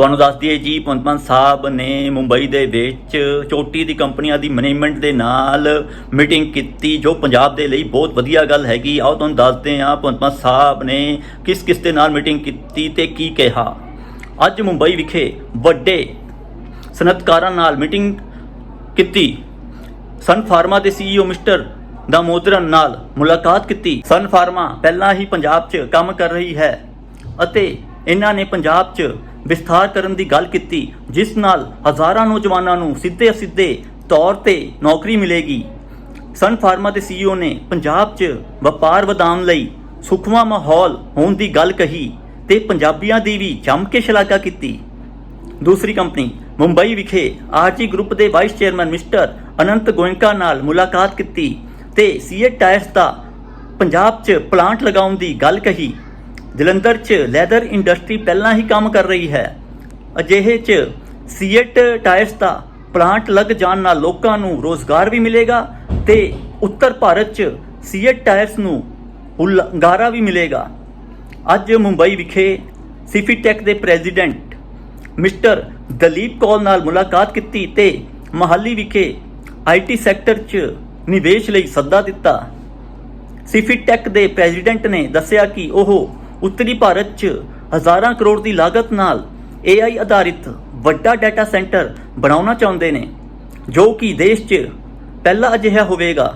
ਤੁਹਾਨੂੰ ਦੱਸ ਦਈਏ ਜੀ ਪੰਤਮਨ ਸਾਹਿਬ ਨੇ ਮੁੰਬਈ ਦੇ ਵਿੱਚ ਚੋਟੀ ਦੀ ਕੰਪਨੀਆਂ ਦੀ ਮੈਨੇਜਮੈਂਟ ਦੇ ਨਾਲ ਮੀਟਿੰਗ ਕੀਤੀ, ਜੋ ਪੰਜਾਬ ਦੇ ਲਈ ਬਹੁਤ ਵਧੀਆ ਗੱਲ ਹੈਗੀ। ਆਓ ਤੁਹਾਨੂੰ ਦੱਸਦੇ ਹਾਂ ਪੰਤਮਨ ਸਾਹਿਬ ਨੇ ਕਿਸ ਕਿਸ ਦੇ ਨਾਲ ਮੀਟਿੰਗ ਕੀਤੀ ਤੇ ਕੀ ਕਿਹਾ। ਅੱਜ ਮੁੰਬਈ ਵਿਖੇ ਵੱਡੇ ਸਨਅਤਕਾਰਾਂ ਨਾਲ ਮੀਟਿੰਗ ਕੀਤੀ। ਸਨ ਫਾਰਮਾ ਦੇ ਸੀਈਓ ਮਿਸਟਰ ਦਾਮੋਦਰਨ ਨਾਲ ਮੁਲਾਕਾਤ ਕੀਤੀ। ਸਨ ਫਾਰਮਾ ਪਹਿਲਾਂ ਹੀ ਪੰਜਾਬ 'ਚ ਕੰਮ ਕਰ ਰਹੀ ਹੈ ਅਤੇ ਇਹਨਾਂ ਨੇ ਪੰਜਾਬ 'ਚ ਵਿਸਥਾਰ ਕਰਨ ਦੀ ਗੱਲ ਕੀਤੀ, ਜਿਸ ਨਾਲ ਹਜ਼ਾਰਾਂ ਨੌਜਵਾਨਾਂ ਨੂੰ ਸਿੱਧੇ ਅਸਿੱਧੇ ਤੌਰ ਤੇ ਨੌਕਰੀ ਮਿਲੇਗੀ। ਸਨ ਫਾਰਮਾ ਦੇ ਸੀਈਓ ਨੇ ਪੰਜਾਬ 'ਚ ਵਪਾਰ ਵਧਾਉਣ ਲਈ ਸੁਖਮਾ ਮਾਹੌਲ ਹੋਣ ਦੀ ਗੱਲ ਕਹੀ ਤੇ ਪੰਜਾਬੀਆਂ ਦੀ ਵੀ ਜੰਮ ਕੇ ਸ਼ਲਾਘਾ ਕੀਤੀ। ਦੂਸਰੀ ਕੰਪਨੀ, ਮੁੰਬਈ ਵਿਖੇ ਆਰਜੀ ਗਰੁੱਪ ਦੇ vice chairman mister Anant Goenka ਨਾਲ ਮੁਲਾਕਾਤ ਕੀਤੀ ਤੇ ਸੀਏਟ ਟਾਇਰਸ ਦਾ ਪੰਜਾਬ 'ਚ ਪਲਾਂਟ ਲਗਾਉਣ ਦੀ ਗੱਲ ਕਹੀ। ਜਲੰਧਰ 'ਚ ਲੈਦਰ ਇੰਡਸਟਰੀ ਪਹਿਲਾਂ ਹੀ ਕੰਮ ਕਰ ਰਹੀ ਹੈ। ਅਜਿਹੇ 'ਚ ਸੀਏਟ ਟਾਇਰਸ ਦਾ ਪਲਾਂਟ ਲੱਗ ਜਾਣ ਨਾਲ ਲੋਕਾਂ ਨੂੰ ਰੋਜ਼ਗਾਰ ਵੀ ਮਿਲੇਗਾ ਤੇ ਉੱਤਰ ਭਾਰਤ 'ਚ ਸੀਏਟ ਟਾਇਰਸ ਨੂੰ ਹੁਲੰਗਾਰਾ ਵੀ ਮਿਲੇਗਾ। ਅੱਜ ਮੁੰਬਈ ਵਿਖੇ ਸਿਫੀਟੈਕ ਦੇ ਪ੍ਰੈਜ਼ੀਡੈਂਟ ਮਿਸਟਰ ਦਲੀਪ ਕੌਲ ਨਾਲ ਮੁਲਾਕਾਤ ਕੀਤੀ ਤੇ ਮਹਾਲੀ ਵਿਖੇ ਆਈਟੀ ਸੈਕਟਰ 'ਚ ਨਿਵੇਸ਼ ਲਈ ਸੱਦਾ ਦਿੱਤਾ। ਸਿਫੀਟੈਕ ਦੇ ਪ੍ਰੈਜ਼ੀਡੈਂਟ ਨੇ ਦੱਸਿਆ ਕਿ ਉਹ ਉੱਤਰੀ ਭਾਰਤ 'ਚ ਹਜ਼ਾਰਾਂ ਕਰੋੜ ਦੀ ਲਾਗਤ ਨਾਲ AI ਆਧਾਰਿਤ ਵੱਡਾ ਡਾਟਾ ਸੈਂਟਰ ਬਣਾਉਣਾ ਚਾਹੁੰਦੇ ਨੇ, ਜੋ ਕਿ ਦੇਸ਼ 'ਚ ਪਹਿਲਾ ਅਜਿਹਾ ਹੋਵੇਗਾ।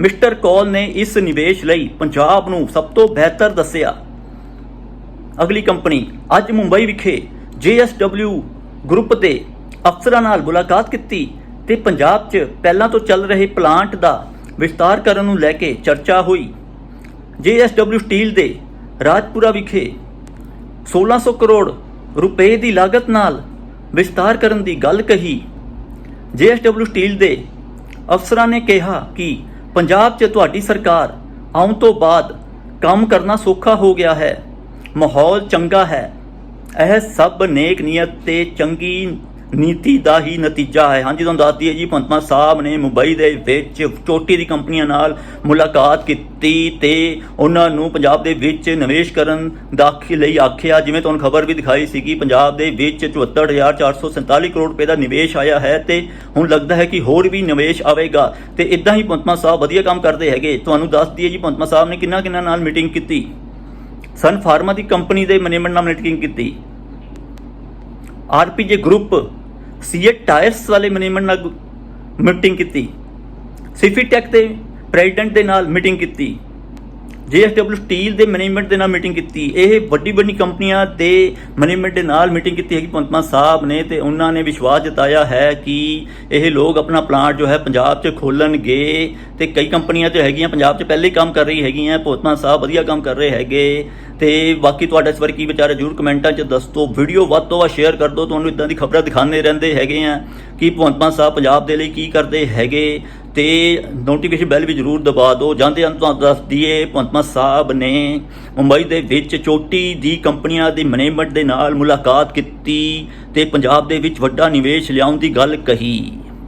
ਮਿਸਟਰ ਕੌਲ ਨੇ ਇਸ ਨਿਵੇਸ਼ ਲਈ ਪੰਜਾਬ ਨੂੰ ਸਭ ਤੋਂ ਬਿਹਤਰ ਦੱਸਿਆ। ਅਗਲੀ ਕੰਪਨੀ, ਅੱਜ ਮੁੰਬਈ ਵਿਖੇ JSW ਗਰੁੱਪ ਦੇ ਅਫਸਰਾਂ ਨਾਲ ਮੁਲਾਕਾਤ ਕੀਤੀ ਤੇ ਪੰਜਾਬ 'ਚ ਪਹਿਲਾਂ ਤੋਂ ਚੱਲ ਰਹੇ ਪਲਾਂਟ ਦਾ ਵਿਸਤਾਰ ਕਰਨ ਨੂੰ ਲੈ ਕੇ ਚਰਚਾ ਹੋਈ। JSW ਸਟੀਲ ਦੇ ਰਾਜਪੁਰਾ ਵਿਖੇ 1600 ਕਰੋੜ ਰੁਪਏ ਦੀ ਲਾਗਤ ਨਾਲ ਵਿਸਤਾਰ ਕਰਨ ਦੀ ਗੱਲ ਕਹੀ। JSW ਸਟੀਲ ਦੇ ਅਫਸਰਾਂ ਨੇ ਕਿਹਾ ਕਿ ਪੰਜਾਬ 'ਚ ਤੁਹਾਡੀ ਸਰਕਾਰ ਆਉਣ ਤੋਂ ਬਾਅਦ ਕੰਮ ਕਰਨਾ ਸੌਖਾ ਹੋ ਗਿਆ ਹੈ, ਮਾਹੌਲ ਚੰਗਾ ਹੈ, ਇਹ ਸਭ ਨੇਕ ਨੀਅਤ ਤੇ ਚੰਗੀ ਨੀਤੀ ਦਾ ਹੀ ਨਤੀਜਾ ਹੈ। ਹਾਂਜੀ ਤੁਹਾਨੂੰ ਦੱਸਦੀ ਹੈ ਜੀ ਪੰਤਮਾ ਸਾਹਿਬ ਨੇ ਮੁੰਬਈ ਦੇ ਵਿੱਚ ਚੋਟੀ ਦੀ ਕੰਪਨੀਆਂ ਨਾਲ ਮੁਲਾਕਾਤ ਕੀਤੀ ਤੇ ਉਹਨਾਂ ਨੂੰ ਪੰਜਾਬ ਦੇ ਵਿੱਚ ਨਿਵੇਸ਼ ਕਰਨ ਦਾਖਲ ਲਈ ਆਖਿਆ। ਜਿਵੇਂ ਤੁਹਾਨੂੰ ਖਬਰ ਵੀ ਦਿਖਾਈ ਸੀ ਕਿ ਪੰਜਾਬ ਦੇ ਵਿੱਚ 74447 ਕਰੋੜ ਰੁਪਏ ਦਾ ਨਿਵੇਸ਼ ਆਇਆ ਹੈ ਤੇ ਹੁਣ ਲੱਗਦਾ ਹੈ ਕਿ ਹੋਰ ਵੀ ਨਿਵੇਸ਼ ਆਵੇਗਾ। ਤੇ ਇਦਾਂ ਹੀ ਪੰਤਮਾ ਸਾਹਿਬ ਵਧੀਆ ਕੰਮ ਕਰਦੇ ਹੈਗੇ। ਤੁਹਾਨੂੰ ਦੱਸਦੀ ਹੈ ਜੀ ਪੰਤਮਾ ਸਾਹਿਬ ਨੇ ਕਿੰਨਾ ਕਿੰਨਾ ਨਾਲ ਮੀਟਿੰਗ ਕੀਤੀ। ਸਨ ਫਾਰਮਾ ਦੀ ਕੰਪਨੀ ਦੇ ਮੈਨੇਜਮੈਂਟ ਨਾਲ ਮੀਟਿੰਗ ਕੀਤੀ। ਆਰਪੀਜੇ ਗਰੁੱਪ ਸੀਏਟ ਟਾਇਰਸ ਵਾਲੇ ਮੈਨੇਜਮੈਂਟ ਨਾਲ ਮੀਟਿੰਗ ਕੀਤੀ। ਸਿਫੀਟੈਕ ਦੇ ਪ੍ਰੈਜ਼ੀਡੈਂਟ ਦੇ ਨਾਲ ਮੀਟਿੰਗ ਕੀਤੀ। JSW ਸਟੀਲ ਦੇ ਮੈਨੇਜਮੈਂਟ ਦੇ ਨਾਲ ਮੀਟਿੰਗ ਕੀਤੀ। ਇਹ ਵੱਡੀ ਵੱਡੀ ਕੰਪਨੀਆਂ ਦੇ ਮੈਨੇਜਮੈਂਟ ਦੇ ਨਾਲ ਮੀਟਿੰਗ ਕੀਤੀ ਹੈਗੀ। ਪੰਤਮਾ ਸਾਹਿਬ ਨੇ ਤੇ ਉਹਨਾਂ ਨੇ ਵਿਸ਼ਵਾਸ ਜਤਾਇਆ ਹੈ ਕਿ ਇਹ ਲੋਕ ਆਪਣਾ ਪਲਾਂਟ ਜੋ ਹੈ ਪੰਜਾਬ 'ਚ ਖੋਲਣਗੇ ਤੇ ਕਈ ਕੰਪਨੀਆਂ ਤੇ ਹੈਗੀਆਂ, ਪੰਜਾਬ 'ਚ ਪਹਿਲੇ ਹੀ ਕੰਮ ਕਰ ਰਹੀ ਹੈਗੀਆਂ। ਪੰਤਮਾ ਸਾਹਿਬ ਵਧੀਆ ਕੰਮ ਕਰ ਰਹੇ ਹੈਗੇ। ਤੇ ਬਾਕੀ ਤੁਹਾਡਾ ਇਸ ਵਾਰ ਕੀ ਵਿਚਾਰ ਹੈ? ਜਰੂਰ ਕਮੈਂਟਾਂ 'ਚ ਦੱਸ। ਦੱਸੋ ਵੀਡੀਓ ਵੱਧ ਤੋਂ ਵੱਧ ਸ਼ੇਅਰ ਕਰ ਦਿਓ। ਤੁਹਾਨੂੰ ਇਦਾਂ ਦੀ ਖਬਰਾਂ ਦਿਖਾਉਂਦੇ ਰਹਿੰਦੇ ਹੈਗੇ ਆ ਕਿ ਭਗਵੰਤ ਮਾਨ ਸਾਹਿਬ ਪੰਜਾਬ ਦੇ ਲਈ ਕੀ ਕਰਦੇ ਹੈਗੇ। ਤੇ ਨੋਟੀਫਿਕੇਸ਼ਨ ਬੈਲ ਵੀ ਜਰੂਰ ਦਬਾ ਦਿਓ। ਜਾਂਦੇ ਹਨ ਤੁਹਾਨੂੰ ਦੱਸ ਦਈਏ ਪੰਤਮਾ ਸਾਹਿਬ ਨੇ ਮੁੰਬਈ ਦੇ ਵਿੱਚ ਚੋਟੀ ਦੀ ਕੰਪਨੀਆਂ ਦੀ ਮੈਨੇਜਮੈਂਟ ਦੇ ਨਾਲ ਮੁਲਾਕਾਤ ਕੀਤੀ ਤੇ ਪੰਜਾਬ ਦੇ ਵਿੱਚ ਵੱਡਾ ਨਿਵੇਸ਼ ਲਿਆਉਣ ਦੀ ਗੱਲ ਕਹੀ।